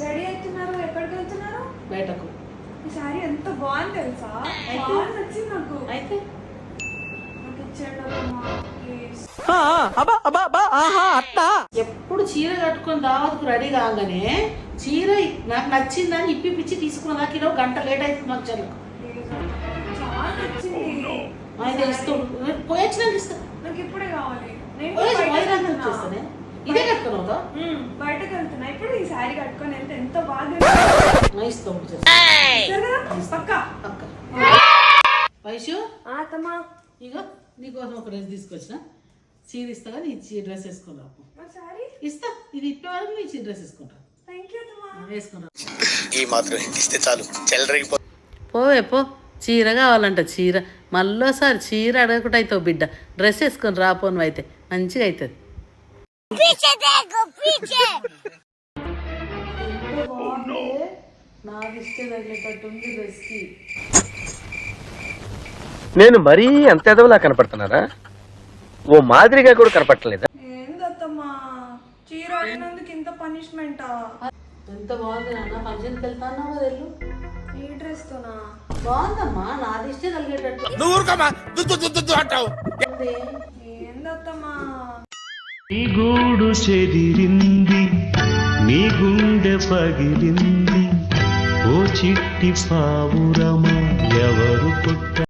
Ready అవుతున్నారు? ఎక్కడికి వెళ్తున్నారు? బయటకు. ఈ సారీ ఎంత బాగుంది తెలుసా? బాగా నచ్చింది నాకు. అయితే ఎప్పుడు చీర కట్టుకొని దావత్కు రెడీ కాగానే చీర నాకు నచ్చిందని ఇప్పి పిచ్చి తీసుకున్న దాకా ఈరోజు గంట లేట్ అవుతుంది నాకు చెల్లకు ప్లీజ్ చాలా నచ్చింది. అయితే ఇస్తూ. పోయొచ్చినాక నాకు ఇప్పుడే కావాలి. ఇదే కట్టుకున్నావుగా మ్మ్, బయటకు ఈ సారీ కట్టుకొని వెళ్తే ఎంత బాగా నా కదా? పక్కా? వైషు నీకోసం ఒక డ్రెస్ తీసుకొచ్చిన. చీర ఇస్తా కానీ ఈ చీర డ్రెస్ వేసుకుని రాపు మా సారీ ఇస్తా. ఇది ఇప్పే వరకు నీ చీర డ్రెస్ వేసుకుంటా. ఈ మాత్రం ఇస్తే చాలు. చెల్లరగిపో పోవే పో. చీర కావాలంట చీర. మళ్ళోసారి చీర అడగకుండా అవుతావు బిడ్డ. డ్రెస్ వేసుకొని రాపోను అయితే మంచిగా అవుతుంది నాకు ఇష్టం తగిలేటట్టుంది డ్రెస్కి నేను మరీ అంత ఎదవలా కనపడుతున్నారా ఓ మాదిరిగా కూడా కనపడలేదా ఏంది అత్తమ్మా చీర అడిగినందుకు ఇంత పనిష్మెంటా ఎంత బాగుంది నాన్న ఫంక్షన్కి వెళ్తాను కదా వెళ్ళు. ఈ డ్రెస్ తోనా బాగుందమ్మా నాది ఇష్టం కలిగేటట్టు నువ్వు ఊరుకోమా దుద్దు దుద్దు దుద్దు అంటావు. ఉంది. ఏందత్తమ్మా? నీ గూడు చెదిరింది. నీ గుండె పగిలింది. ఓ చిట్టి పావురమా ఎవరు పుట్ట